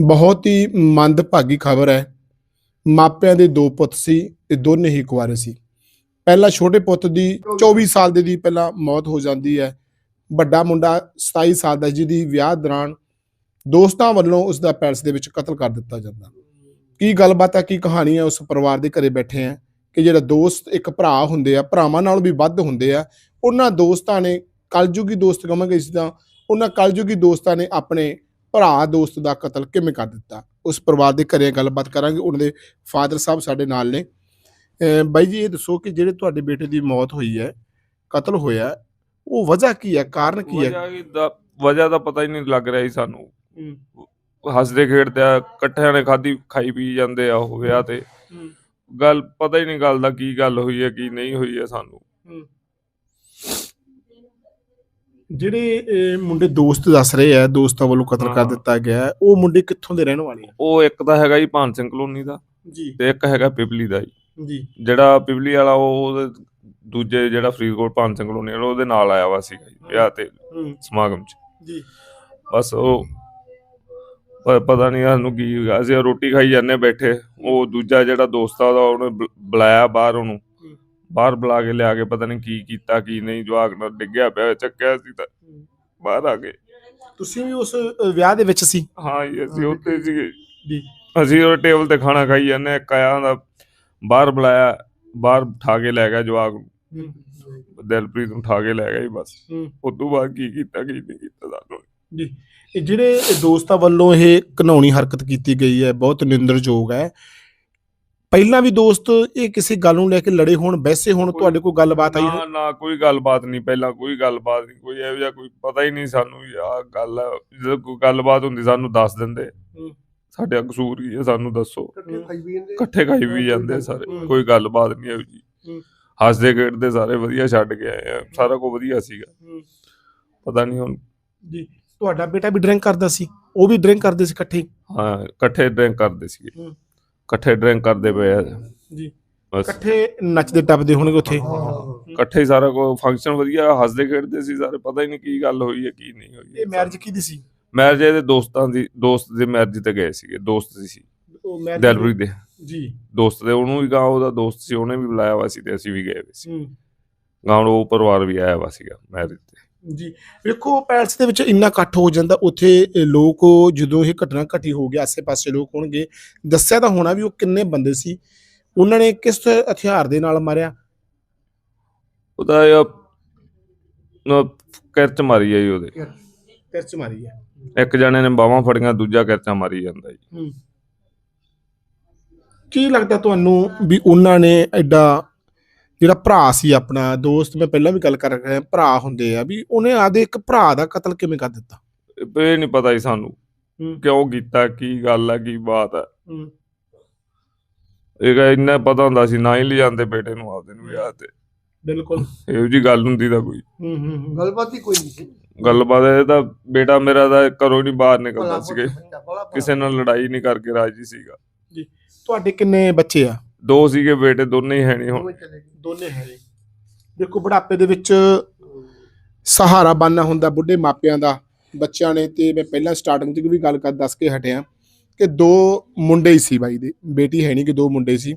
ਬਹੁਤ ਹੀ ਮੰਦਭਾਗੀ ਖਬਰ ਹੈ। ਮਾਪਿਆਂ ਦੇ ਦੋ ਪੁੱਤ ਸੀ ਤੇ ਦੋਨੇ ਹੀ ਕੁਆਰੇ ਸੀ। ਪਹਿਲਾ ਛੋਟੇ ਪੁੱਤ ਦੀ 24 ਸਾਲ ਦੇ ਦੀ ਪਹਿਲਾਂ ਮੌਤ ਹੋ ਜਾਂਦੀ ਹੈ। ਵੱਡਾ ਮੁੰਡਾ 27 ਸਾਲ ਦਾ ਜਿਹਦੀ ਵਿਆਹ ਦੌਰਾਨ ਦੋਸਤਾਂ ਵੱਲੋਂ ਉਸ ਦਾ ਪੈਲਸ ਦੇ ਵਿੱਚ ਕਤਲ ਕਰ ਦਿੱਤਾ ਜਾਂਦਾ। ਕੀ ਗੱਲਬਾਤ ਹੈ, ਕੀ ਕਹਾਣੀ ਹੈ, ਉਸ ਪਰਿਵਾਰ ਦੇ ਘਰੇ ਬੈਠੇ ਆ ਕਿ ਜਿਹੜਾ ਦੋਸਤ, ਇੱਕ ਭਰਾ ਹੁੰਦੇ ਆ, ਭਰਾਵਾਂ ਨਾਲੋਂ ਵੀ ਵੱਧ ਹੁੰਦੇ ਆ, ਉਹਨਾਂ ਦੋਸਤਾਂ ਨੇ ਕਲਯੁਗੀ ਦੋਸਤ ਕਹਾਂਗੇ ਇਸ ਦਾ ਉਹਨਾਂ ਕਲਯੁਗੀ ਦੋਸਤਾਂ ਨੇ ਆਪਣੇ ਭਰਾ ਦੋਸਤ ਦਾ ਕਤਲ ਕਿਵੇਂ ਕਰ ਦਿੱਤਾ? ਉਸ ਪਰਿਵਾਰ ਦੇ ਘਰੇ ਗੱਲਬਾਤ ਕਰਾਂਗੇ। ਉਹਨਾਂ ਦੇ ਫਾਦਰ ਸਾਹਿਬ ਸਾਡੇ ਨਾਲ ਨੇ। ਬਾਈ ਜੀ ਇਹ ਦੱਸੋ ਕਿ ਜਿਹੜੇ ਤੁਹਾਡੇ ਬੇਟੇ ਦੀ ਮੌਤ ਹੋਈ ਹੈ ਕਤਲ ਹੋਇਆ ਉਹ ਵਜ੍ਹਾ ਕੀ ਹੈ? ਕਾਰਨ ਕੀ ਹੈ? ਵਜ੍ਹਾ ਕੀ ਦਾ ਵਜ੍ਹਾ ਦਾ ਪਤਾ ਹੀ ਨਹੀਂ ਲੱਗ ਰਿਹਾ ਸੀ ਸਾਨੂੰ। ਹੱਸਦੇ ਖੇਡਦੇ ਆ ਇਕੱਠਿਆਂ ਨੇ ਖਾਦੀ ਖਾਈ ਪੀ ਜਾਂਦੇ ਆ ਉਹ ਵਿਆਹ ਤੇ। ਗੱਲ ਪਤਾ ਹੀ ਨਹੀਂ ਗੱਲ ਦਾ ਕੀ ਗੱਲ ਹੋਈ ਹੈ ਕੀ ਨਹੀਂ ਹੋਈ ਹੈ ਸਾਨੂੰ। ਜਿਹੜੇ ਮੁੰਡੇ ਦੋਸਤ ਦੱਸ ਰਹੇ ਆ ਦੋਸਤਾਂ ਵੱਲੋਂ ਕਤਲ ਕਰ। ਦਿੱਤਾ ਗਿਆ ਉਹ ਮੁੰਡੇ ਕਿੱਥੋਂ ਦੇ ਰਹਿਣ ਵਾਲੇ ਆ? ਉਹ ਇੱਕ ਤਾਂ ਹੈਗਾ ਜੀ ਭਾਨ ਸਿੰਘ ਕਲੋਨੀ ਦਾ ਜੀ। ਤੇ ਇੱਕ ਹੈਗਾ ਪਿਪਲੀ ਦਾ ਜੀ। ਜੀ। ਜਿਹੜਾ ਪਿਪਲੀ ਵਾਲਾ ਉਹ ਦੂਜੇ ਜਿਹੜਾ ਫਰੀਦਕੋਟ ਭਾਨ ਸਿੰਘ ਕਲੋਨੀ ਵਾਲਾ ਉਹਦੇ ਨਾਲ ਆਇਆ ਵਾ ਸੀਗਾ ਜੀ ਵਿਆਹ ਤੇ ਸਮਾਗਮ 'ਚ। ਜੀ। ਬਸ ਉਹ ਪਤਾ ਨਹੀਂ ਸਾਨੂੰ ਕੀ ਅਸੀਂ ਰੋਟੀ ਖਾਈ ਜਾਂਦੇ ਬੈਠੇ ਉਹ ਦੂਜਾ ਜਿਹੜਾ ਦੋਸਤ ਉਹਦਾ ਉਹਨੇ ਬੁਲਾਇਆ ਬਾਹਰ ਉਹਨੂੰ। ਬਾਹਰ ਬੁਲਾ ਕੇ ਲਿਆ ਕੇ ਪਤਾ ਨਹੀਂ ਕੀ ਕੀਤਾ ਕੀ ਨਹੀਂ ਜਵਾਕ ਨਾਲ ਡਿੱਗਿਆ ਪਿਆ ਚੱਕਿਆ ਸੀ ਤਾਂ ਬਾਹਰ ਆ ਗਏ। ਤੁਸੀਂ ਵੀ ਉਸ ਅ, ਵਿਆਹ ਦੇ ਵਿੱਚ ਸੀ? ਹਾਂ ਜੀ ਅਸੀਂ ਉੱਥੇ ਸੀਗੇ। ਜੀ। ਅਸੀਂ ਉਹ ਟੇਬਲ ਤੇ ਖਾਣਾ ਖਾਈ ਜਾਂਦੇ ਇੱਕ ਆਇਆ ਦਾ ਬਾਹਰ ਬੁਲਾਇਆ ਬਾਹਰ ਉਠਾ ਕੇ ਲੈ ਗਿਆ ਜਵਾਕ ਨੂੰ। ਦਿਲਪ੍ਰੀਤ ਨੂੰ ਉਠਾ ਕੇ ਲੈ ਗਿਆ ਜੀ ਬਸ। ਉਸ ਤੋਂ ਬਾਅਦ ਕੀ ਕੀਤਾ ਕੀ ਨਹੀਂ ਕੀਤਾ ਸਾਨੂੰ। ਜੀ। ਇਹ ਜਿਹੜੇ ਦੋਸਤਾਂ ਵੱਲੋਂ ਇਹ ਘਨਾਉਣੀ ਹਰਕਤ ਕੀਤੀ ਗਈ ਹੈ ਬਹੁਤ ਨਿੰਦਰਯੋਗ ਹੈ। ਪਹਿਲਾਂ ਵੀ ਦੋਸਤ ਇਹ ਕਿਸੇ ਗੱਲ ਨੂੰ ਲੈ ਕੇ ਲੜੇ ਹੋਣ ਵੈਸੇ ਹੁਣ ਤੁਹਾਡੇ ਕੋਲ ਗੱਲਬਾਤ ਆਈ ਨਾ ਨਾ ਕੋਈ ਗੱਲਬਾਤ ਨਹੀਂ ਪਹਿਲਾਂ ਕੋਈ ਗੱਲਬਾਤ ਨਹੀਂ ਕੋਈ ਇਹੋ ਜਿਹਾ ਕੋਈ ਪਤਾ ਹੀ ਨਹੀਂ ਸਾਨੂੰ ਆਹ ਗੱਲ ਹੈ ਜਦੋਂ ਕੋਈ ਗੱਲਬਾਤ ਹੁੰਦੀ ਸਾਨੂੰ ਦੱਸ ਦਿੰਦੇ। ਸਾਡੇ ਕਸੂਰ ਕੀ ਹੈ ਸਾਨੂੰ ਦੱਸੋ। ਇਕੱਠੇ ਖਾਈ ਵੀ ਜਾਂਦੇ ਆ ਸਾਰੇ। ਕੋਈ ਗੱਲਬਾਤ ਨਹੀਂ ਇਹੋ ਜੀ ਹੂੰ। ਹੱਸਦੇ ਖੇਡਦੇ ਸਾਰੇ ਵਧੀਆ ਛੱਡ ਕੇ ਆਏ ਆ ਸਾਰਾ ਕੁਝ ਵਧੀਆ ਸੀਗਾ ਹੂੰ। ਪਤਾ ਨਹੀਂ ਹੁਣ ਜੀ ਤੁਹਾਡਾ ਬੇਟਾ ਵੀ ਡਰਿੰਕ ਕਰਦਾ ਸੀ ਉਹ ਵੀ ਡਰਿੰਕ ਕਰਦੇ ਸੀ ਇਕੱਠੇ ਹੀ? ਹਾਂ ਇਕੱਠੇ ਡਰਿੰਕ ਕਰਦੇ ਸੀਗੇ ਹੂੰ। ਇਕੱਠੇ ਡਰਿੰਕ ਕਰਦੇ ਪਏ ਆ। ਜੀ। ਬਸ। ਇਕੱਠੇ ਨੱਚਦੇ ਟੱਪਦੇ ਹੋਣਗੇ ਉੱਥੇ। ਇਕੱਠੇ ਹੀ ਸਾਰਾ ਕੁਝ ਫੰਕਸ਼ਨ ਵਧੀਆ ਹੱਸਦੇ ਖੇਡਦੇ ਸੀ ਸਾਰੇ ਪਤਾ ਹੀ ਨਹੀਂ ਕੀ ਗੱਲ ਹੋਈ ਹੈ ਕੀ ਨਹੀਂ ਹੋਈ ਇਹ ਮੈਰਿਜ ਕਿਹਦੀ ਸੀ? ਮੈਰਿਜ ਇਹਦੇ ਦੋਸਤਾਂ ਦੀ ਦੋਸਤ ਦੇ ਮੈਰਿਜ ਤੇ ਗਏ ਸੀਗੇ ਦੋਸਤ ਸੀ। ਉਹ marriage- ਦਿਲਪ੍ਰੀਤ ਦੇ। ਜੀ। ਦੋਸਤ ਦੇ ਉਹਨੂੰ ਵੀ ਗਾਂ ਉਹਦਾ ਦੋਸਤ ਸੀ ਉਹਨੇ ਵੀ ਬੁਲਾਇਆ ਵਾ ਸੀ ਤੇ ਅਸੀਂ ਵੀ ਗਏ ਹੋਏ ਸੀ। ਹੂੰ। ਗਾਂ ਉਹ ਪਰਿਵਾਰ ਵੀ ਆਇਆ ਵਾ ਸੀਗਾ ਮੈਰਿਜ ਤੇ। ਜੀ। ਵੇਖੋ ਪੈਲਸ ਦੇ ਵਿੱਚ ਇੰਨਾ ਇਕੱਠ ਹੋ ਜਾਂਦਾ ਉੱਥੇ ਲੋਕ ਜਦੋਂ ਇਹ ਘਟਨਾ ਘਟੀ ਹੋ ਗਿਆ ਆਸੇ-ਪਾਸੇ ਲੋਕ ਹੋਣਗੇ ਦੱਸਿਆ ਤਾਂ ਹੋਣਾ ਵੀ ਉਹ ਕਿੰਨੇ ਬੰਦੇ ਸੀ। ਉਹਨਾਂ ਨੇ ਕਿਸ ਹਥਿਆਰ ਦੇ ਨਾਲ ਮਾਰਿਆ? ਉਹਦਾ ਇਹ ਨਾ ਕਿਰਚ ਮਾਰੀ ਆ ਜੀ ਉਹਦੇ। ਕਿਰਚ ਮਾਰੀ ਹੈ ਇੱਕ ਜਣੇ ਨੇ ਬਾਹਾਂ ਫੜੀਆਂ ਦੂਜਾ ਕਿਰਚਾ ਮਾਰੀ ਜਾਂਦਾ ਜੀ। ਕੀ ਲੱਗਦਾ ਤੁਹਾਨੂੰ ਵੀ ਉਹਨਾਂ ਨੇ ਐਡਾ ਜਿਹੜਾ ਭਰਾ ਸੀ ਆਪਣਾ ਦੋਸਤ ਮੈਂ ਪਹਿਲਾਂ ਵੀ ਗੱਲ ਕਰ ਰਿਹਾ ਭਰਾ ਹੁੰਦੇ ਆ ਵੀ ਉਹਨੇ ਆਦੇ ਇੱਕ ਭਰਾ ਦਾ ਕਤਲ ਕਿਵੇਂ ਕਰ ਦਿੱਤਾ? ਇਹ ਨਹੀਂ ਪਤਾ ਜੀ ਸਾਨੂੰ ਕਿਉਂ ਕੀਤਾ ਕੀ ਗੱਲ ਹੈ ਕੀ ਬਾਤ ਹੈ। ਇਹ ਗਾ ਇੰਨਾ ਪਤਾ ਹੁੰਦਾ ਸੀ ਨਾ ਹੀ ਲਿਜਾਂਦੇ ਬੇਟੇ ਨੂੰ ਆਪਦੇ ਨੂੰ ਵਿਆਹ ਤੇ। ਬਿਲਕੁਲ। ਇਹੋ ਜੀ ਗੱਲ ਹੁੰਦੀ ਤਾਂ ਕੋਈ। ਹੂੰ ਹੂੰ ਹੂੰ। ਗੱਲਬਾਤ ਹੀ ਕੋਈ ਨਹੀਂ ਸੀ। ਗੱਲਬਾਤ ਇਹ ਤਾਂ ਬੇਟਾ ਮੇਰਾ ਤਾਂ ਘਰੋਂ ਨਹੀਂ ਬਾਹਰ ਨਿਕਲਦਾ ਭਲਾ ਕਿਸੇ ਨਾਲ ਲੜਾਈ ਨਹੀਂ ਕਰਕੇ ਰਾਜੀ ਸੀਗਾ। ਤੁਹਾਡੇ ਕਿੰਨੇ ਬੱਚੇ ਆ? ਦੋ ਸੀਗੇ ਬੇਟੇ, ਦੋਨੇ ਹੀ ਹੈ ਨਹੀਂ ਹੁਣ। ਦੋਨੇ ਹੈ ਜੀ ਦੇਖੋ, ਬੁਢਾਪੇ ਦੇ ਵਿੱਚ ਸਹਾਰਾ ਬਣਨਾ ਹੁੰਦਾ ਬੁੱਢੇ ਮਾਪਿਆਂ ਦਾ, ਬੱਚਿਆਂ ਨੇ ਤੇ ਮੈਂ ਪਹਿਲਾਂ ਸਟਾਰਟਿੰਗ 'ਚ ਵੀ ਗੱਲ ਕਰ, ਦੱਸ ਕੇ ਹਟਿਆ ਕਿ ਦੋ ਮੁੰਡੇ ਹੀ ਸੀ ਬਾਈ ਦੇ। ਬੇਟੀ ਹੈ ਨਹੀਂ ਕਿ ਦੋ ਮੁੰਡੇ ਸੀ।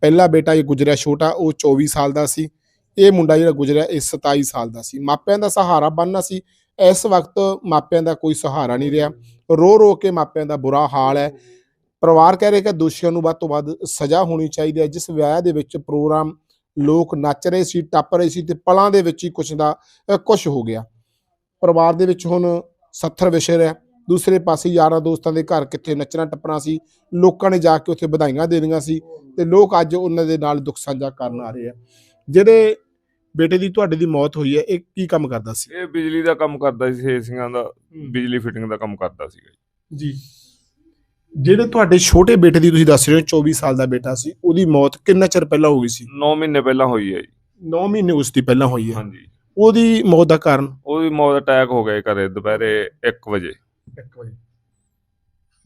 ਪਹਿਲਾ ਬੇਟਾ ਇਹ ਗੁਜਰਿਆ ਛੋਟਾ, ਉਹ 24 ਸਾਲ ਦਾ ਸੀ। ਇਹ ਮੁੰਡਾ ਜਿਹੜਾ ਗੁਜਰਿਆ, ਇਹ 27 ਸਾਲ ਦਾ ਸੀ। ਮਾਪਿਆਂ ਦਾ ਸਹਾਰਾ ਬਣਨਾ ਸੀ। ਇਸ ਵਕਤ ਮਾਪਿਆਂ ਦਾ ਕੋਈ ਸਹਾਰਾ ਨਹੀਂ ਰਿਹਾ। ਰੋ ਰੋ ਕੇ ਮਾਪਿਆਂ ਦਾ ਬੁਰਾ ਹਾਲ ਹੈ। ਪਰਿਵਾਰ ਕਹਿ ਰਿਹਾ ਕਿ ਦੋਸ਼ੀਆਂ ਨੂੰ ਵੱਧ ਤੋਂ ਵੱਧ ਸਜ਼ਾ ਹੋਣੀ ਚਾਹੀਦੀ ਹੈ ਜਿਸ ਵਿਆਹ ਦੇ ਵਿੱਚ ਪ੍ਰੋਗਰਾਮ ਲੋਕ ਨੱਚ ਰਹੇ ਸੀ ਟੱਪ ਰਹੇ ਸੀ ਤੇ ਪਲਾਂ ਦੇ ਵਿੱਚ ਹੀ ਕੁਛ ਦਾ ਕੁਝ ਹੋ ਗਿਆ। ਪਰਿਵਾਰ ਦੇ ਵਿੱਚ ਹੁਣ ਸੱਥਰ ਵਿਸ਼ੇ ਰਿਹਾ। ਦੂਸਰੇ ਪਾਸੇ ਯਾਰਾਂ ਦੋਸਤਾਂ ਦੇ ਘਰ ਕਿੱਥੇ ਨੱਚਣਾ ਟੱਪਣਾ ਸੀ ਲੋਕਾਂ ਨੇ ਜਾ ਕੇ ਉੱਥੇ ਵਧਾਈਆਂ ਦੇਣੀਆਂ ਸੀ ਤੇ ਲੋਕ ਅੱਜ ਉਹਨਾਂ ਦੇ ਨਾਲ ਦੁੱਖ ਸਾਂਝਾ ਕਰਨ ਆ ਰਹੇ ਆ। ਜਿਹੜੇ ਬੇਟੇ ਦੀ ਤੁਹਾਡੇ ਦੀ ਮੌਤ ਹੋਈ ਹੈ ਇਹ ਕੀ ਕੰਮ ਕਰਦਾ ਸੀ? ਇਹ ਬਿਜਲੀ ਦਾ ਕੰਮ ਕਰਦਾ ਸੀ ਸਿੰਘਾਂ ਦਾ ਬਿਜਲੀ ਫਿਟਿੰਗ ਦਾ ਕੰਮ ਕਰਦਾ ਸੀਗਾ ਜੀ। ਜੀ ਜਿਹੜੇ ਤੁਹਾਡੇ ਛੋਟੇ ਬੇਟੇ ਦੀ ਤੁਸੀਂ ਦੱਸ ਰਹੇ ਹੋ 24 ਸਾਲ ਦਾ ਬੇਟਾ ਸੀ ਉਹਦੀ ਮੌਤ ਕਿੰਨਾ ਚਿਰ ਪਹਿਲਾਂ ਹੋ ਗਈ ਸੀ? ਨੌ ਮਹੀਨੇ ਪਹਿਲਾਂ ਹੋਈ ਹੈ ਜੀ। 9 ਮਹੀਨੇ ਉਸ ਦੀ ਪਹਿਲਾਂ ਹੋਈ ਹੈ। ਹਾਂਜੀ। ਉਹਦੀ ਮੌਤ ਦਾ ਕਾਰਨ? ਉਹਦੀ ਮੌਤ ਅਟੈਕ ਹੋ ਗਿਆ ਘਰੇ ਦੁਪਹਿਰੇ 1 ਵਜੇ। 1 ਵਜੇ।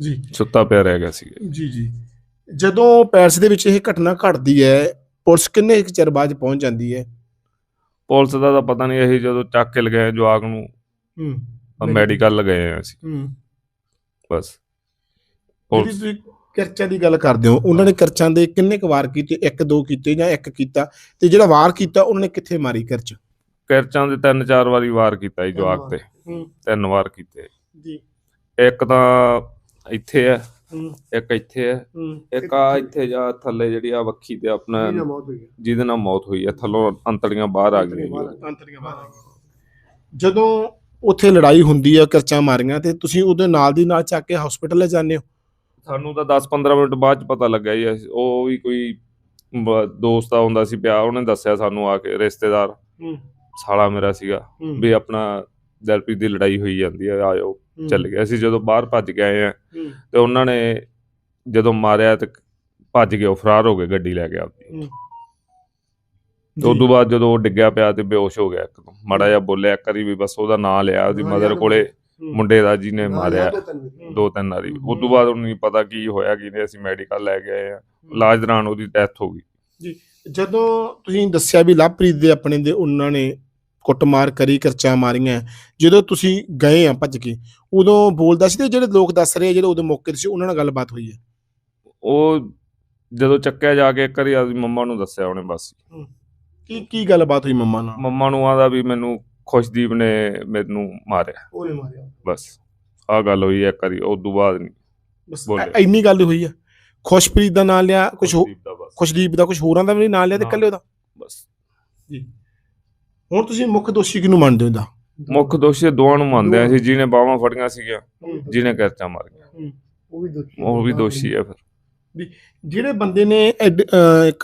ਜੀ। ਸੁੱਤਾ ਪਿਆ ਰਹਿ ਗਿਆ ਸੀ ਜੀ ਜੀ। ਜਦੋਂ ਪੈਰਸ ਦੇ ਵਿੱਚ ਇਹ ਘਟਨਾ ਘਟਦੀ ਹੈ ਪੁਲਿਸ ਕਿੰਨੇ ਕੁ ਚਿਰ ਬਾਅਦ ਪਹੁੰਚ ਜਾਂਦੀ ਹੈ? ਪੁਲਿਸ ਦਾ ਤਾਂ ਪਤਾ ਨਹੀਂ ਇਹੀ ਜਦੋਂ ਚੱਕ ਕੇ ਲਗਾਏ ਜਵਾਕ ਨੂੰ ਹੂੰ। ਮੈਡੀਕਲ ਲਗਾਏ ਆ ਅਸੀਂ ਹੂੰ। ਬਸ। ਪੁਲਿਸ ਤੁਸੀਂ ਕਿਰਚਾਂ ਦੀ ਗੱਲ ਕਰਦੇ ਹੋ ਉਹਨਾਂ ਨੇ ਕਿਰਚਾਂ ਦੇ ਕਿੰਨੇ ਕੁ ਵਾਰ ਕੀਤੇ? ਇੱਕ ਦੋ ਕੀਤੇ ਜਾਂ ਇੱਕ ਕੀਤਾ? ਤੇ ਜਿਹੜਾ ਵਾਰ ਕੀਤਾ ਉਹਨਾਂ ਨੇ ਕਿੱਥੇ ਮਾਰੀ ਕਿਰਚ ਕਿਰਚਾਂ ਦੇ ਤਿੰਨ ਚਾਰ ਵਾਰੀ ਵਾਰ ਕੀਤਾ ਜੀ ਜਵਾਕ ਤੇ। ਤਿੰਨ ਵਾਰ ਕੀਤੇ। ਜੀ। ਇੱਕ ਤਾਂ ਇੱਥੇ ਹੂੰ। ਇੱਕ ਇੱਥੇ ਹੂੰ। ਇੱਕ ਆ ਇੱਥੇ ਜਾ ਥੱਲੇ ਜਿਹੜੀ ਆ ਵੱਖੀ ਤੇ ਆਪਣਾ ਜਿਹਦੇ ਨਾਲ ਮੌਤ ਹੋਈ ਹੈ ਥੱਲੋਂ ਅੰਤੜੀਆਂ ਬਾਹਰ ਆ ਗਈਆਂ ਜੀ। ਅੰਤਰੀਆਂ ਬਾਹਰ ਆ। ਜਦੋਂ ਉੱਥੇ ਲੜਾਈ ਹੁੰਦੀ ਆ ਕਿਰਚਾਂ ਮਾਰੀਆਂ ਤੇ ਤੁਸੀਂ ਉਹਦੇ ਨਾਲ ਦੀ ਨਾਲ ਚੱਕ ਕੇ ਹਸਪੀਟਲ ਲੈ ਜਾਂਦੇ ਹੋ? ਸਾਨੂੰ ਤਾਂ 10-15 ਮਿੰਟ ਬਾਅਦ ਚ ਪਤਾ ਲੱਗਾ ਜੀ ਅਸੀਂ- ਉਹ ਵੀ ਕੋਈ ਬ- ਦੋਸਤ ਆ ਹੁੰਦਾ ਸੀ ਪਿਆ ਉਹਨੇ ਦੱਸਿਆ ਸਾਨੂੰ ਆ ਕੇ ਰਿਸ਼ਤੇਦਾਰ ਹੂੰ। ਸਾਲਾ ਮੇਰਾ ਸੀਗਾ ਵੀ ਆਪਣਾ ਦਿਲਪ੍ਰੀਤ ਦੀ ਲੜਾਈ ਹੋਈ ਜਾਂਦੀ ਹੈ। ਆਇਓ ਚੱਲ ਗਏ। ਅਸੀਂ ਜਦੋਂ ਬਾਹਰ ਭੱਜ ਕੇ ਆਏ ਆ ਹੂੰ। ਤੇ ਉਹਨਾਂ ਨੇ ਜਦੋਂ ਮਾਰਿਆ ਤੇ ਭੱਜ ਗਏ ਉਹ ਫਰਾਰ ਹੋ ਗਏ ਗੱਡੀ ਲੈ ਕੇ ਆਪਦੀ। ਹੂੰ। ਤੇ ਉਦੋਂ ਬਾਅਦ ਜਦੋਂ ਉਹ ਡਿੱਗਿਆ ਪਿਆ ਤੇ ਬੇਹੋਸ਼ ਹੋ ਗਿਆ ਇੱਕਦਮ। ਮਾੜਾ ਜਿਹਾ ਬੋਲਿਆ ਇੱਕ ਵਾਰੀ ਵੀ ਬਸ ਉਹਦਾ ਨਾਂ ਲਿਆ ਉਹਦੀ ਮਦਰ ਕੋਲੇ। ਮੁੰਡੇ ਦਾ ਜਿਹਨੇ ਮਾਰਿਆ ਦੋ ਤਿੰਨ ਵਾਰੀ। ਹੂੰ। ਉਦੋਂ ਬਾਅਦ ਉਹਨੂੰ ਨਹੀਂ ਪਤਾ ਕੀ ਹੋਇਆ ਕੀ ਨਹੀਂ ਅਸੀਂ ਮੈਡੀਕਲ ਲੈ ਕੇ ਆਏ ਆ। ਇਲਾਜ ਦੌਰਾਨ ਉਹਦੀ ਡੈਥ ਹੋ ਗਈ। ਜਦੋਂ ਤੁਸੀਂ ਦੱਸਿਆ ਵੀ ਲਵਪ੍ਰੀਤ ਦੇ ਆਪਣੇ ਦੇ ਉਹਨਾਂ ਨੇ ਕੁੱਟਮਾਰ ਕਰੀ ਕਰਚਾਂ ਮਾਰੀਆਂ ਜਦੋਂ ਤੁਸੀਂ ਗਏ ਆ ਭੱਜ ਕੇ ਉਦੋਂ ਬੋਲਦਾ ਸੀ ਤੇ ਜਿਹੜੇ ਲੋਕ ਦੱਸ ਰਹੇ ਜਿਹੜੇ ਉਦੋਂ ਮੌਕੇ ਤੇ ਸੀ ਉਹਨਾਂ ਨਾਲ ਗੱਲਬਾਤ ਹੋਈ ਹੈ? ਉਹ ਜਦੋਂ ਚੱਕਿਆ ਜਾ ਕੇ ਇੱਕ ਵਾਰੀ ਆਪਦੀ ਮੰਮਾ ਨੂੰ ਦੱਸਿਆ ਉਹਨੇ ਬਸ। ਕੀ ਕੀ ਗੱਲਬਾਤ ਹੋਈ ਮੰਮਾ ਨਾਲ? ਮੰਮਾ ਨੂੰ ਆਦਾ ਵੀ ਮੈਨੂੰ ਖੁਸ਼ਦੀਪ ਨੇ ਮੈਨੂੰ ਮਾਰਿਆ। ਉਹਨੇ ਮਾਰਿਆ। ਬਸ ਆ ਗੱਲ ਹੋਈ ਇੱਕ ਵਾਰੀ ਉਦੋਂ ਬਾਅਦ ਨਹੀਂ। ਬਸ। ਐ- ਇੰਨੀ ਗੱਲ ਹੋਈ ਆ। ਖੁਸ਼ਪ੍ਰੀਤ ਦਾ ਨਾਂ ਲਿਆ ਕੁਝ ਖੁਸ਼ਦੀਪ ਦਾ ਬਸ। ਖੁਸ਼ਦੀਪ ਦਾ ਕੁਝ ਹੋਰਾਂ ਦਾ ਵੀ ਨਾਂ ਲਿਆ ਤੇ। ਇਕੱਲੇ ਉਹਦਾ? ਬਸ। ਜੀ। ਹੁਣ ਤੁਸੀਂ ਮੁੱਖ ਦੋਸ਼ੀ ਕਿਹਨੂੰ ਮੰਨਦੇ ਹੋ ਦਾ ਮੁੱਖ ਦੋਸ਼ੀ ਦੋਵਾਂ ਨੂੰ ਮੰਨਦੇ ਆ ਸੀ ਜਿਹਨੇ ਬਾਹਾਂ ਫੜੀਆਂ ਸੀਗੀਆਂ ਜਿਹਨੇ ਕਰਚਾ ਮਾਰੀਆਂ। ਉਹ ਵੀ ਦੋਸ਼ੀ ਉਹ ਵੀ ਦੋਸ਼ੀ ਹੈ ਫਿਰ। ਜਿਹੜੇ ਬੰਦੇ ਨੇ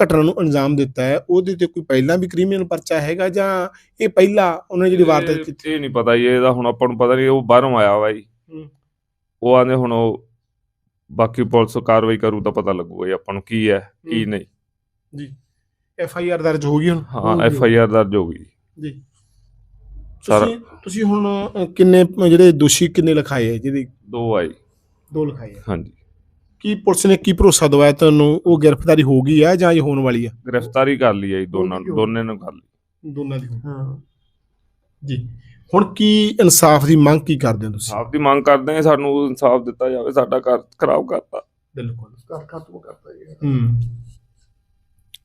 ਘਟਨਾ ਨੂੰ ਅੰਜਾਮ ਦਿੱਤਾ ਹੈ ਉਹਦੇ ਤੇ ਕੋਈ ਪਹਿਲਾਂ ਵੀ ਕ੍ਰਿਮੀਨਲ ਪਰਚਾ ਹੈਗਾ ਜਾਂ ਇਹ ਪਹਿਲਾ ਉਹਨੇ ਜਿਹੜੀ ਵਾਰਦਾਤ ਕੀਤੀ? ਇਹ ਨਹੀਂ ਪਤਾ ਜੀ ਇਹਦਾ ਹੁਣ ਆਪਾਂ ਨੂੰ ਪਤਾ ਨਹੀਂ ਉਹ ਬਾਹਰੋਂ ਆਇਆ ਵਾ ਜੀ। ਹੂੰ। ਉਹ ਆਂਦੇ ਹੁਣ ਉਹ ਬਾਕੀ ਪੁਲਿਸ ਕਾਰਵਾਈ ਕਰੂ ਤਾਂ ਪਤਾ ਲੱਗੂਗਾ ਜੀ ਆਪਾਂ ਨੂੰ ਕੀ ਹੈ ਕੀ ਹੂੰ। ਨਹੀਂ। ਜੀ। ਐਫ ਆਈ ਆਰ ਦਰਜ ਹੋ ਗਈ ਹੁਣ? ਹਾਂ ਹੂੰ। ਐਫ ਆਈ ਆਰ ਦਰਜ ਹੋ ਗਈ। ਜੀ। ਤੁਸੀਂ ਤੁਸੀਂ ਹੁਣ ਕਿੰਨੇ ਜਿਹੜੇ ਦੋਸ਼ੀ ਕਿੰਨੇ ਲਿਖਾਏ ਜਿਹਦੇ ਦੋ ਆਈ ਦੋ ਲਿਖਾਏ ਹਾਂਜੀ। ਕੀ ਪੁਲਿਸ ਨੇ ਕੀ ਭਰੋਸਾ ਦਵਾਇਆ ਤੁਹਾਨੂੰ? ਉਹ ਗ੍ਰਿਫਤਾਰੀ ਹੋ ਗਈ ਹੈ ਜਾਂ ਇਹ ਹੋਣ ਵਾਲੀ ਹੈ ਗ੍ਰਿਫਤਾਰੀ ਕਰ ਲਈ ਹੈ ਜੀ ਦੋਨਾਂ ਹੋ ਹੋ ਦੋਨੇ ਨੂੰ ਕਰ ਲਈ। ਦੋਨਾਂ ਦੀ ਹਾਂ ਜੀ। ਹੁਣ ਕੀ ਇਨਸਾਫ ਦੀ ਮੰਗ ਕੀ ਕਰਦੇ ਹੋ ਤੁਸੀਂ? ਇਨਸਾਫ ਦੀ ਮੰਗ ਕਰਦੇ ਆ ਸਾਨੂੰ ਇਨਸਾਫ ਦਿੱਤਾ ਜਾਵੇ ਸਾਡਾ ਘਰ ਖਰਾਬ ਕਰਤਾ। ਬਿਲਕੁਲ। ਕਰ ਖਤਮ ਕਰਤਾ ਜੀ। ਹੂੰ।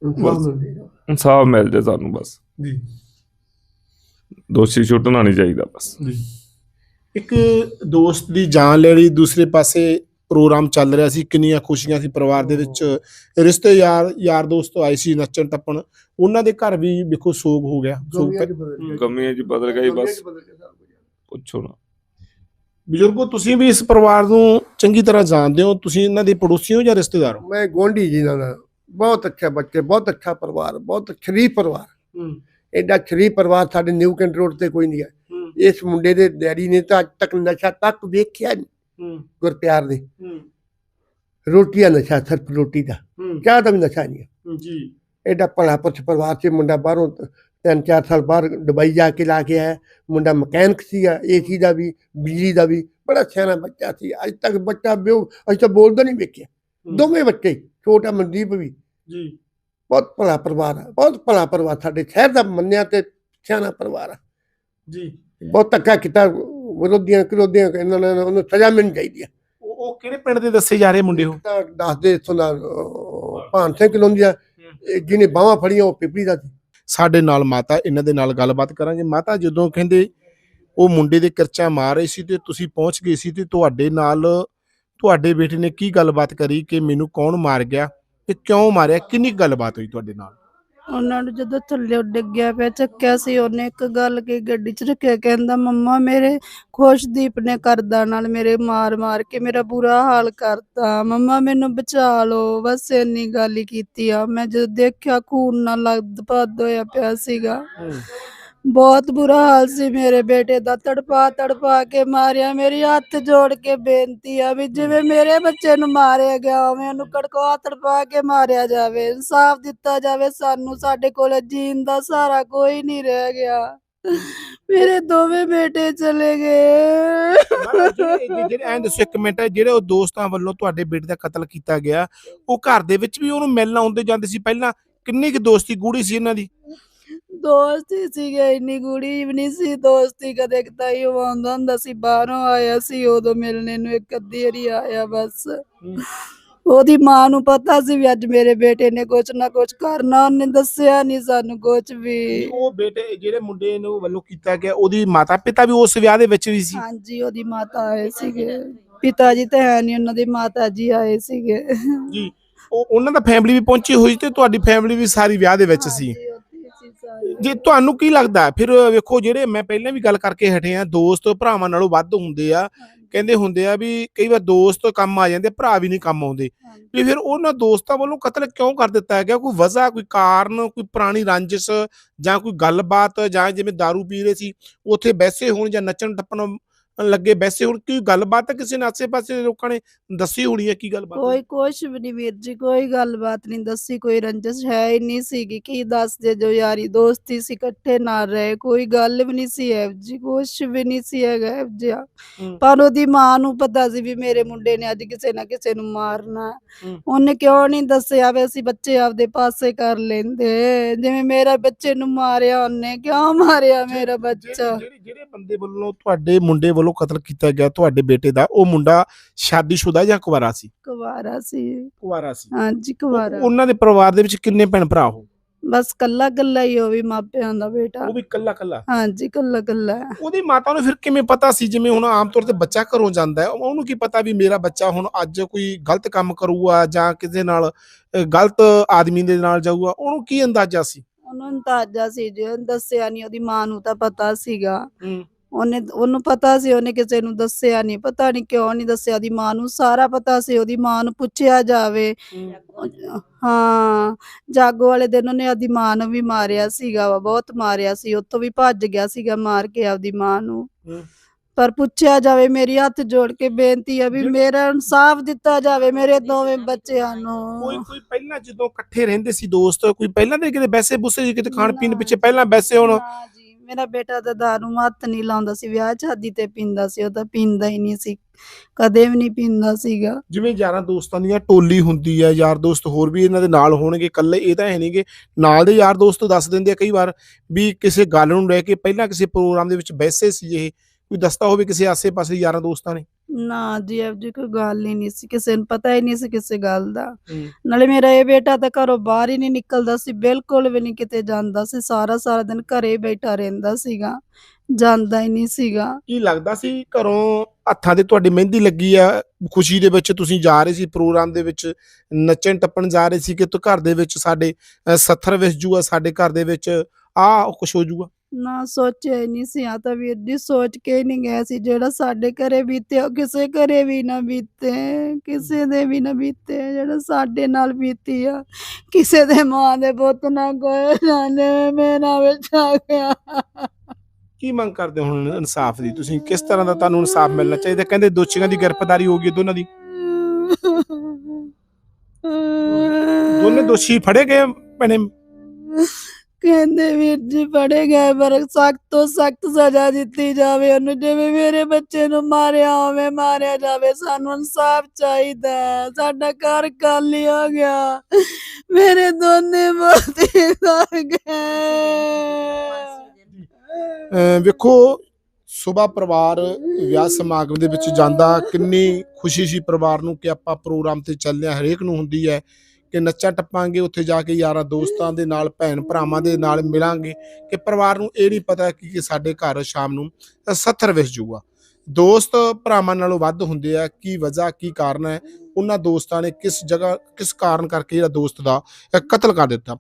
ਇਨਸਾਨ ਮਿਲ ਜਾਏਗਾ ਇਨਸਾਫ ਮਿਲ ਜੇ ਸਾਨੂੰ ਬਸ। ਜੀ। ਦੋਸ਼ੀ ਛੁੱਟਣਾ ਨਹੀਂ ਚਾਹੀਦਾ ਬਸ। ਜੀ। ਇੱਕ ਦੋਸਤ ਦੀ ਜਾਨ ਲੈ ਲਈ ਦੂਸਰੇ ਪਾਸੇ ਪ੍ਰੋਗਰਾਮ ਚੱਲ ਰਿਹਾ ਸੀ ਕਿੰਨੀਆਂ ਖੁਸ਼ੀਆਂ ਸੀ ਪਰਿਵਾਰ ਦੇ ਵਿੱਚ। ਰਿਸ਼ਤੇਦਾਰ ਯਾਰ ਦੋਸਤ ਆਏ ਸੀ ਨੱਚਣ ਟੱਪਣ ਉਹਨਾਂ ਦੇ ਘਰ ਵੀ ਵੇਖੋ ਸੋਗ ਹੋ ਗਿਆ। ਸੋਗ ਗਮੀਆਂ ਜੀ ਬਦਲ ਗਈ ਬਸ ਪੁੱਛੋ ਨਾ। ਬਜ਼ੁਰਗੋ ਤੁਸੀਂ ਵੀ ਇਸ ਪਰਿਵਾਰ ਨੂੰ ਚੰਗੀ ਤਰ੍ਹਾਂ ਜਾਣਦੇ ਹੋ? ਤੁਸੀਂ ਇਹਨਾਂ ਦੇ ਪੜੋਸੀ ਹੋ ਜਾਂ ਰਿਸ਼ਤੇਦਾਰ ਹੋ? ਮੈਂ ਗੋਂਡੀ ਜੀ ਨਾਲ ਬਹੁਤ ਅੱਛਾ ਬੱਚੇ ਬਹੁਤ ਅੱਛਾ ਪਰਿਵਾਰ ਬਹੁਤ ਸ਼ਰੀਫ ਪਰਿਵਾਰ। ਐਡਾ ਸ਼ਰੀਫ ਪਰਿਵਾਰ ਸਾਡੇ ਨਿਊ ਕੈਂਟ ਰੋਡ ਤੇ ਕੋਈ ਨਹੀਂ ਹੈ। ਇਸ ਮੁੰਡੇ ਦੇ ਡੈਡੀ ਨੇ ਤਾਂ ਅੱਜ ਤੱਕ ਨਸ਼ਾ ਤੱਕ ਵੇਖਿਆ ਨਹੀਂ। ਗੁਰਪਿਆਰ ਦੇ। ਰੋਟੀ ਦਾ ਨਸ਼ਾ ਸਿਰਫ ਰੋਟੀ ਦਾ। ਚਾਹ ਦਾ ਵੀ ਨਸ਼ਾ ਨਹੀਂ ਹੈ। ਜੀ। ਐਡਾ ਭਲਾ ਪੁਰਸ਼ ਪਰਿਵਾਰ ਚ ਮੁੰਡਾ ਬਾਹਰੋਂ ਤ- ਤਿੰਨ ਚਾਰ ਸਾਲ ਬਾਹਰ ਦੁਬਈ ਜਾ ਕੇ ਲਾ ਕੇ ਆਇਆ। ਮੁੰਡਾ ਮਕੈਨਿਕ ਸੀਗਾ ਏਸੀ ਦਾ ਵੀ ਬਿਜਲੀ ਦਾ ਵੀ। ਬੜਾ ਸਿਆਣਾ ਬੱਚਾ ਸੀ। ਅੱਜ ਤੱਕ ਬੱਚਾ ਬਿਓ ਅੱਜ ਤੱਕ ਬੋਲਦਾ ਨਹੀਂ ਵੇਖਿਆ। ਦੋਵੇਂ ਬੱਚੇ ਛੋਟਾ ਮਨਦੀਪ ਵੀ। ਜੀ। ਬਹੁਤ ਭਲਾ ਪਰਿਵਾਰ ਆ। ਬਹੁਤ ਭਲਾ ਪਰਿਵਾਰ ਸਾਡੇ ਸ਼ਹਿਰ ਦਾ ਮੰਨਿਆ ਤੇ ਸਿਆਣਾ ਪਰਿਵਾਰ ਆ। ਜੀ। ਬਹੁਤ ਧੱਕਾ ਕੀਤਾ ਵਿਰੋਧੀਆਂ ਵਿਰੋਧੀਆਂ ਇਹਨਾਂ ਨੇ ਉਹਨੂੰ ਸਜ਼ਾ ਮਿਲਣੀ ਚਾਹੀਦੀ ਆ। ਉਹ ਉਹ ਕਿਹੜੇ ਪਿੰਡ ਦੇ ਦੱਸੇ ਜਾ ਰਹੇ ਮੁੰਡੇ ਉਹ? ਤਾਂ ਦੱਸਦੇ ਇਥੋਂ ਦਾ ਭਾਨ ਸਿੰਘ ਕਲੋਂਦੀਆ ਜਿਹਨੇ ਬਾਹਾਂ ਫੜੀਆਂ ਉਹ ਪਿਪਲੀ ਦਾ ਸੀ। ਸਾਡੇ ਨਾਲ ਮਾਤਾ ਇਹਨਾਂ ਦੇ ਨਾਲ ਗੱਲਬਾਤ ਕਰਾਂਗੇ। ਮਾਤਾ ਜਦੋਂ ਕਹਿੰਦੇ ਉਹ ਮੁੰਡੇ ਦੇ ਕਿਰਚਾ ਮਾਰ ਰਹੇ ਸੀ ਤੇ ਤੁਸੀਂ ਪਹੁੰਚ ਗਏ ਸੀ ਤੇ ਤੁਹਾਡੇ ਨਾਲ ਤੁਹਾਡੇ ਬੇਟੇ ਨੇ ਕੀ ਗੱਲਬਾਤ ਕਰੀ ਕਿ ਮੈਨੂੰ ਕੌਣ ਮਾਰ ਗਿਆ ਤੇ ਕਿਉਂ ਮਾਰਿਆ? ਕਿੰਨੀ ਗੱਲਬਾਤ ਹੋਈ ਤੁਹਾਡੇ ਨਾਲ? ਉਹਨਾਂ ਨੂੰ ਜਦੋਂ ਥੱਲੇ ਡਿੱਗਿਆ ਪਿਆ, ਚੱਕਿਆ ਸੀ, ਉਹਨੇ ਇੱਕ ਗੱਲ ਕੇ ਗੱਡੀ 'ਚ ਰੱਖਿਆ, ਕਹਿੰਦਾ, ਮੰਮਾ, ਮੇਰੇ ਖੁਸ਼ਦੀਪ ਨੇ ਕਰਦਾ ਨਾਲ ਮੇਰੇ ਮਾਰ ਮਾਰ ਕੇ ਮੇਰਾ ਬੁਰਾ ਹਾਲ ਕਰਤਾ। ਮੰਮਾ, ਮੈਨੂੰ ਬਚਾ ਲਓ। ਬਸ ਇੰਨੀ ਗੱਲ ਹੀ ਕੀਤੀ ਆ। ਮੈਂ ਜਦੋਂ ਦੇਖਿਆ, ਖੂਨ ਨਾਲ ਲੱਗ ਭੱਦ ਹੋਇਆ ਪਿਆ ਸੀਗਾ। ਬਹੁਤ ਬੁਰਾ ਹਾਲ ਸੀ ਮੇਰੇ ਬੇਟੇ ਦਾ। ਤੜਪਾ ਤੜਪਾ ਕੇ ਮਾਰਿਆ, ਮੇਰੀ ਹੱਥ ਜੋੜ ਕੇ ਬੇਨਤੀ ਆ ਵੀ ਜਿਵੇਂ ਮੇਰੇ ਬੱਚੇ ਨੂੰ ਮਾਰਿਆ ਗਿਆ ਉਵੇਂ ਉਹਨੂੰ ਕੜਕਾ ਤੜਪਾ ਕੇ ਮਾਰਿਆ ਜਾਵੇ, ਇਨਸਾਫ ਦਿੱਤਾ ਜਾਵੇ, ਸਾਨੂੰ ਸਾਡੇ ਕੋਲ ਜੀਣ ਦਾ ਸਹਾਰਾ ਕੋਈ ਨਹੀਂ ਰਹਿ ਗਿਆ। ਮੇਰੇ ਦੋਵੇਂ ਬੇਟੇ ਚਲੇ ਗਏ। ਜਿਹੜੇ ਐਂ ਦੱਸੋ, ਇੱਕ ਮਿੰਟ, ਜਿਹੜੇ ਉਹ ਦੋਸਤਾਂ ਵੱਲੋਂ ਤੁਹਾਡੇ ਬੇਟੇ ਦਾ ਕਤਲ ਕੀਤਾ ਗਿਆ, ਉਹ ਘਰ ਦੇ ਵਿੱਚ ਵੀ ਉਹਨੂੰ ਮਿਲਣ ਆਉਂਦੇ ਜਾਂਦੇ ਸੀ? ਪਹਿਲਾਂ ਕਿੰਨੀ ਕੁ ਦੋਸਤੀ ਗੂੜੀ ਸੀ ਇਹਨਾਂ ਦੀ? ਦੋਸਤੀ ਸੀਗੇ ਇੰਨੀ ਕੁੜੀ ਵੀ ਨਹੀਂ ਸੀ ਦੋਸਤੀ ਕਦੇ ਕਦਾਈ ਉਹ ਆਉਂਦਾ ਹੁੰਦਾ ਸੀ ਬਾਹਰੋਂ ਆਇਆ ਸੀ ਉਦੋਂ ਮਿਲਣੇ ਨੂੰ ਇੱਕ ਅੱਧੀ ਵਾਰੀ ਆਇਆ ਬਸ। ਉਹਦੀ ਮਾਂ ਨੂੰ ਪਤਾ ਸੀ ਵੀ ਅੱਜ ਮੇਰੇ ਬੇਟੇ ਨੇ ਕੁਛ ਨਾ ਕੁਛ ਕਰਨਾ ਉਹਨੇ ਦੱਸਿਆ ਨਹੀਂ ਸਾਨੂੰ ਕੁਛ ਵੀ। ਉਹ ਬੇਟੇ ਜਿਹੜੇ ਮੁੰਡੇ ਨੂੰ ਵੱਲੋਂ ਕੀਤਾ ਗਿਆ ਉਹਦੀ ਮਾਤਾ ਪਿਤਾ ਵੀ ਉਸ ਵਿਆਹ ਦੇ ਵਿੱਚ ਵੀ ਸੀ? ਹਾਂਜੀ ਉਹਦੀ ਮਾਤਾ ਆਏ ਸੀਗੇ। ਪਿਤਾ ਜੀ ਤਾਂ ਹੈ ਨਹੀਂ ਉਹਨਾਂ ਦੇ ਮਾਤਾ ਜੀ ਆਏ ਸੀਗੇ। ਜੀ ਉਹ ਉਹਨਾਂ ਦਾ ਫੈਮਿਲੀ ਵੀ ਪਹੁੰਚੀ ਹੋਈ ਤੇ ਤੁਹਾਡੀ ਫੈਮਿਲੀ ਵੀ ਸਾਰੀ ਵਿਆਹ ਦੇ ਵਿੱਚ ਸੀ। ਜੇ ਤੁਹਾਨੂੰ ਕੀ ਲੱਗਦਾ? ਫਿਰ ਵੇਖੋ ਜਿਹੜੇ ਮੈਂ ਪਹਿਲਾਂ ਵੀ ਗੱਲ ਕਰਕੇ ਹਟੇ ਆ ਦੋਸਤ ਭਰਾਵਾਂ ਨਾਲੋਂ ਵੱਧ ਹੁੰਦੇ ਆ ਕਹਿੰਦੇ ਹੁੰਦੇ ਆ ਵੀ ਕਈ ਵਾਰ ਦੋਸਤ ਕੰਮ ਆ ਜਾਂਦੇ ਭਰਾ ਵੀ ਨਹੀਂ ਕੰਮ ਆਉਂਦੇ। ਵੀ ਫਿਰ ਉਹਨਾਂ ਦੋਸਤਾਂ ਵੱਲੋਂ ਕਤਲ ਕਿਉਂ ਕਰ ਦਿੱਤਾ ਗਿਆ ਕੋਈ ਵਜ੍ਹਾ ਕੋਈ ਕਾਰਨ ਕੋਈ ਪੁਰਾਣੀ ਰੰਜਿਸ਼ ਜਾਂ ਕੋਈ ਗੱਲਬਾਤ ਜਾਂ ਜਿਵੇਂ दारू ਪੀ ਰਹੇ ਸੀ ਉੱਥੇ ਬੈਸੇ ਹੋਣ ਜਾਂ ਨੱਚਣ ਟੱਪਣ ਲੱਗੇ ਬੈਸੇ। ਹੋਣ ਕੀ ਗੱਲਬਾਤ ਕਿਸੇ ਨੇ ਆਸੇ-ਪਾਸੇ ਦੇ ਲੋਕਾਂ ਨੇ ਦੱਸੀ ਹੋਣੀ ਹੈ ਕੀ ਗੱਲਬਾਤ ਕੋਈ ਕੁਛ ਵੀ ਨਹੀਂ ਵੀਰ ਜੀ ਕੋਈ ਗੱਲਬਾਤ ਨਹੀਂ ਦੱਸੀ ਕੋਈ ਰੰਜਿਸ਼ ਹੈ ਹੀ ਨਹੀਂ ਸੀਗੀ। ਕੀ ਦੱਸਦੇ ਜੋ ਯਾਰੀ ਦੋਸਤੀ ਸੀ ਇਕੱਠੇ ਨਾਲ ਰਹੇ ਕੋਈ ਗੱਲ ਵੀ ਨਹੀਂ ਸੀ ਐ ਜੀ ਕੁਛ ਵੀ ਨਹੀਂ ਸੀ ਹੈਗਾ ਜਿਹਾ। ਹੂੰ। ਪਰ ਉਹਦੀ ਮਾਂ ਨੂੰ ਪਤਾ ਸੀ ਵੀ ਮੇਰੇ ਮੁੰਡੇ ਨੇ ਅੱਜ ਕਿਸੇ ਨਾ ਕਿਸੇ ਨੂੰ ਮਾਰਨਾ। ਹੂੰ। ਉਹਨੇ ਕਿਉਂ ਨਹੀਂ ਦੱਸਿਆ ਵੀ ਅਸੀਂ ਬੱਚੇ ਆਪਦੇ ਪਾਸੇ ਕਰ ਲੈਂਦੇ। ਜਿਵੇਂ ਮੇਰਾ ਬੱਚੇ ਨੂੰ ਮਾਰਿਆ ਉਹਨੇ ਕਿਉਂ ਮਾਰਿਆ ਮੇਰਾ ਬੱਚਾ? ਜਿਹੜੇ ਬੰਦੇ ਵੱਲੋਂ ਤੁਹਾਡੇ ਮੁੰਡੇ ਵੱਲੋਂ ਕਤਲ ਕੀਤਾ ਗਿਆ ਤੁਹਾਡੇ ਬੇਟੇ ਦਾ ਉਹ ਮੁੰਡਾ ਸ਼ਾਦੀशुदा ਜਾਂ ਕੁਵਾਰਾ ਸੀ? ਕੁਵਾਰਾ ਸੀ। ਕੁਵਾਰਾ ਸੀ। ਹਾਂਜੀ ਕੁਵਾਰਾ। ਉਹਨਾਂ ਦੇ ਪਰਿਵਾਰ ਦੇ ਵਿੱਚ ਕਿੰਨੇ ਭੈਣ ਭਰਾ ਹੋ ਬਸ ਕੱਲਾ ਕੱਲਾ ਹੀ ਉਹ ਵੀ ਮਾਪਿਆਂ ਦਾ ਬੇਟਾ। ਉਹ ਵੀ ਕੱਲਾ ਕੱਲਾ? ਹਾਂਜੀ ਕੱਲਾ ਕੱਲਾ। ਉਹਦੀ ਮਾਤਾ ਨੂੰ ਫਿਰ ਕਿਵੇਂ ਪਤਾ ਸੀ ਜਿਵੇਂ ਹੁਣ ਆਮ ਤੌਰ ਤੇ ਬੱਚਾ ਘਰੋਂ ਜਾਂਦਾ ਹੈ ਉਹਨੂੰ ਕੀ ਪਤਾ ਵੀ ਮੇਰਾ ਬੱਚਾ ਹੁਣ ਅੱਜ ਕੋਈ ਗਲਤ ਕੰਮ ਕਰੂਗਾ ਜਾਂ ਕਿਸੇ ਨਾਲ ਗਲਤ ਆਦਮੀ ਦੇ ਨਾਲ ਜਾਊਗਾ ਉਹਨੂੰ ਕੀ ਅੰਦਾਜ਼ਾ ਸੀ? ਉਹਨੂੰ ਅੰਦਾਜ਼ਾ ਸੀ ਜੇ ਦੱਸਿਆ ਨਹੀਂ ਉਹਦੀ ਮਾਂ ਨੂੰ ਤਾਂ ਪਤਾ ਸੀਗਾ। ਉਹਨੇ ਉਹਨੂੰ ਪਤਾ ਸੀ ਉਹਨੇ ਕਿਸੇ ਨੂੰ ਦੱਸਿਆ ਨਹੀਂ ਪਤਾ ਨਹੀਂ ਕਿਉਂ ਨਹੀਂ ਦੱਸਿਆ ਉਹਦੀ ਮਾਂ ਨੂੰ ਸਾਰਾ ਪਤਾ ਸੀ ਉਹਦੀ ਮਾਂ ਨੂੰ ਪੁੱਛਿਆ ਜਾਵੇ। ਹਾਂ ਜਾਗੋ ਵਾਲੇ ਦਿਨ ਉਹਨੇ ਆਪਦੀ ਮਾਂ ਨੂੰ ਵੀ ਮਾਰਿਆ ਸੀਗਾ ਵਾ ਬਹੁਤ ਮਾਰਿਆ ਸੀ ਉੱਥੋਂ ਵੀ ਭੱਜ ਗਿਆ ਸੀਗਾ ਮਾਰ ਕੇ ਆਪਦੀ ਮਾਂ ਨੂੰ। ਪਰ ਪੁੱਛਿਆ ਜਾਵੇ ਮੇਰੀ ਹੱਥ ਜੋੜ ਕੇ ਬੇਨਤੀ ਹੈ ਵੀ ਮੇਰਾ ਇਨਸਾਫ ਦਿੱਤਾ ਜਾਵੇ ਮੇਰੇ ਦੋਵੇਂ ਬੱਚਿਆਂ ਕੋਈ ਨੂੰ। ਕੋਈ ਪਹਿਲਾਂ ਜਦੋਂ ਇਕੱਠੇ ਰਹਿੰਦੇ ਸੀ ਦੋਸਤ ਕੋਈ ਪਹਿਲਾਂ ਦੇ ਕਿਤੇ ਬੈਸੇ ਬੁੱਸੇ ਸੀ ਕਿਤੇ ਖਾਣ ਪੀਣ ਪਿੱਛੇ ਪਹਿਲਾਂ ਬੈਸੇ ਹੁਣ ਮੇਰਾ ਬੇਟਾ ਤਾਂ ਦਾਰੂ ਨੂੰ ਨਹੀਂ ਲਾਉਂਦਾ ਸੀ, ਵਿਆਹ ਸ਼ਾਦੀ ਤੇ ਪੀਂਦਾ ਸੀ, ਉਹ ਤਾਂ ਪੀਂਦਾ ਹੀ ਨਹੀਂ ਸੀ, ਕਦੇ ਵੀ ਨਹੀਂ ਪੀਂਦਾ ਸੀਗਾ। ਜਿਵੇਂ ਯਾਰਾਂ ਦੋਸਤਾਂ ਦੀਆਂ ਟੋਲੀ ਹੁੰਦੀ ਹੈ, ਯਾਰ ਦੋਸਤ ਹੋਰ ਵੀ ਇਹਨਾਂ ਦੇ ਨਾਲ ਹੋਣਗੇ, ਇਕੱਲੇ ਇਹ ਤਾਂ ਹੈ ਨਹੀਂਗੇ ਨਾਲ ਦੇ ਯਾਰ ਦੋਸਤ ਦੱਸ ਦਿੰਦੇ ਆ ਕਈ ਵਾਰ ਵੀ ਕਿਸੇ ਗੱਲ ਨੂੰ ਲੈ ਕੇ ਪਹਿਲਾਂ ਕਿਸੇ ਪ੍ਰੋਗਰਾਮ ਦੇ ਵਿੱਚ ਬੈਸੇ ਸੀ ਇਹ, ਕੋਈ ਦੱਸਦਾ ਹੋਵੇ ਕਿਸੇ ਆਸੇ-ਪਾਸੇ ਯਾਰਾਂ ਦੋਸਤਾਂ ਨੇ? ਨਾ ਜੀ ਇਹ ਜੀ ਕੋਈ ਗੱਲ ਹੀ ਨਹੀਂ ਸੀ ਕਿਸੇ ਨੂੰ ਪਤਾ ਹੀ ਨਹੀਂ ਸੀ ਕਿਸੇ ਗੱਲ ਦਾ। ਨਾਲੇ ਮੇਰਾ ਇਹ ਬੇਟਾ ਤਾਂ ਘਰੋਂ ਬਾਹਰ ਹੀ ਨਹੀਂ ਨਿਕਲਦਾ ਸੀ ਬਿਲਕੁਲ ਵੀ ਨਹੀਂ ਕਿਤੇ ਜਾਂਦਾ ਸੀ ਸਾਰਾ ਸਾਰਾ ਦਿਨ ਘਰੇ ਹੀ ਬੈਠਾ ਰਹਿੰਦਾ ਸੀਗਾ ਜਾਂਦਾ ਹੀ ਨਹੀਂ ਸੀਗਾ। ਕੀ ਲੱਗਦਾ ਸੀ ਘਰੋਂ ਹੱਥਾਂ ਤੇ ਤੁਹਾਡੀ ਮਹਿੰਦੀ ਲੱਗੀ ਆ ਖੁਸ਼ੀ ਦੇ ਵਿੱਚ ਤੁਸੀਂ ਜਾ ਰਹੇ ਸੀ ਪ੍ਰੋਗਰਾਮ ਦੇ ਵਿੱਚ ਨੱਚਣ ਟੱਪਣ ਜਾ ਰਹੇ ਸੀ ਕਿ ਤੂੰ ਘਰ ਦੇ ਵਿੱਚ ਸਾਡੇ ਅ, ਸੱਥਰ ਵਿਸ ਜੂਗਾ ਸਾਡੇ ਘਰ ਦੇ ਵਿੱਚ ਆ ਕੁਛ ਹੋ ਜੂਗਾ? ਨਾ ਸੋਚਿਆ ਹੀ ਨਹੀਂ ਸੀ ਆ ਤਾਂ ਵੀਰ ਜੀ ਸੋਚ ਕੇ ਹੀ ਨਹੀਂ ਗਿਆ ਸੀ, ਜਿਹੜਾ ਸਾਡੇ ਘਰੇ ਬੀਤੇ ਉਹ ਕਿਸੇ ਘਰੇ ਵੀ ਨਾ ਬੀਤੇ, ਕਿਸੇ ਦੇ ਵੀ ਨਾ ਬੀਤੇ, ਜਿਹੜਾ ਸਾਡੇ ਨਾਲ ਬੀਤੀ ਆ, ਕਿਸੇ ਦੇ ਮਾਂ ਦੇ ਪੁੱਤ ਨਾ ਕੋਈ ਨਾ ਨੇ ਮੇਰਾ ਵਿੱਚ ਆ ਗਿਆ। ਕੀ ਮੰਗ ਕਰਦੇ ਹੋ ਹੁਣ ਇਨਸਾਫ ਦੀ? ਤੁਸੀਂ ਕਿਸ ਤਰ੍ਹਾਂ ਦਾ ਤੁਹਾਨੂੰ ਇਨਸਾਫ ਮਿਲਣਾ ਚਾਹੀਦਾ? ਕਹਿੰਦੇ ਦੋਸ਼ੀਆਂ ਦੀ ਗ੍ਰਿਫਤਾਰੀ ਹੋ ਗਈ ਦੋਨਾਂ ਦੀ। ਦੋਨੇ ਦੋਸ਼ੀ ਫੜੇ ਗਏ ਭੈਣੇ? ਕਹਿੰਦੇ ਵੀਰ ਜੀ ਫੜੇ ਗਏ ਪਰ ਸਖਤ ਤੋਂ ਸਖਤ ਸਜ਼ਾ ਦਿੱਤੀ ਜਾਵੇ ਉਹਨੂੰ, ਜਿਵੇਂ ਮੇਰੇ ਬੱਚੇ ਨੂੰ ਮਾਰਿਆ ਹੋਵੇ, ਮਾਰਿਆ ਜਾਵੇ, ਸਾਨੂੰ ਇਨਸਾਫ ਚਾਹੀਦਾ ਸਾਡਾ ਘਰ ਖਾਲੀ ਹੋ ਗਿਆ। ਮੇਰੇ ਦੋਨੇ ਮੋਤੀ ਸਰ ਗਏ। ਵੇਖੋ, ਸੁਬਾ ਪਰਿਵਾਰ ਵਿਆਹ ਸਮਾਗਮ ਦੇ ਵਿੱਚ ਜਾਂਦਾ, ਕਿੰਨੀ ਖੁਸ਼ੀ ਸੀ ਪਰਿਵਾਰ ਨੂੰ ਕਿ ਆਪਾਂ ਪ੍ਰੋਗਰਾਮ ਤੇ ਚੱਲੇ ਹਰੇਕ ਨੂੰ ਹੁੰਦੀ ਹੈ। ਕਿ ਨੱਚਾਂ ਟੱਪਾਂਗੇ, ਉੱਥੇ ਜਾ ਕੇ ਯਾਰਾਂ ਦੋਸਤਾਂ ਦੇ ਨਾਲ, ਭੈਣ ਭਰਾਵਾਂ ਦੇ ਨਾਲ ਮਿਲਾਂਗੇ ਕਿ ਪਰਿਵਾਰ ਨੂੰ ਇਹ ਨਹੀਂ ਪਤਾ ਕਿ ਸਾਡੇ ਘਰ ਸ਼ਾਮ ਨੂੰ ਸੱਥਰ ਵਿਸ ਜੂਗਾ ਦੋਸਤ ਭਰਾਵਾਂ ਨਾਲੋਂ ਵੱਧ ਹੁੰਦੇ ਆ, ਕੀ ਵਜ੍ਹਾ, ਕੀ ਕਾਰਨ ਹੈ? ਉਹਨਾਂ ਦੋਸਤਾਂ ਨੇ ਕਿਸ ਜਗ੍ਹਾ, ਕਿਸ ਕਾਰਨ ਕਰਕੇ ਜਿਹੜਾ ਦੋਸਤ ਦਾ ਕਤਲ ਕਰ ਦਿੱਤਾ?